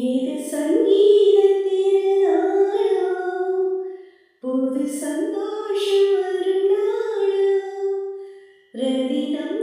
ஏது சங்கீத திருநாளா புது சந்தோஷம் வரும் நாளா ரதி நம்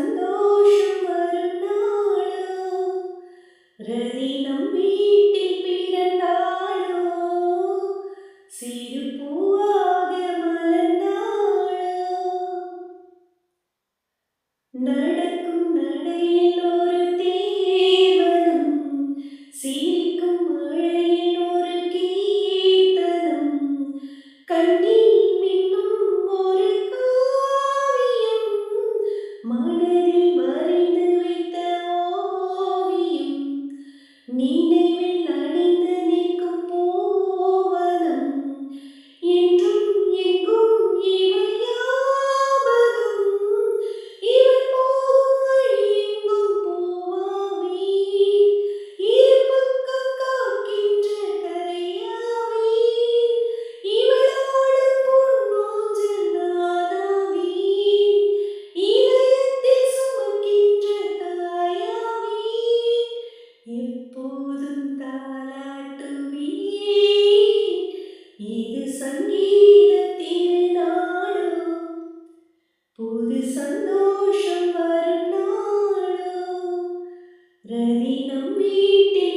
സന്തോഷം വരും നാളോ രതി വീട്ടിൽ പിറന്നാളോ? സിരുപ്പൂവാകെ മലർന്നാളോ നടക്കും നടയിൽ ഒരു തേവനം സീരിക്കും മഴയിൽ ഒരു കീർത്തനം. കണ്ണീർ മിന്നും ഒരു കാവ്യം മഴ സന്തോഷം വരും നാളോ രവി നമ്മീട്ടിൽ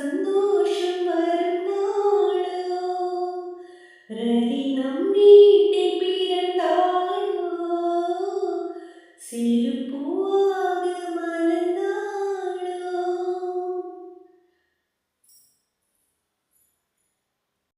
സന്തോഷം വരും നാളോ രവി നമ്മീട്ടേ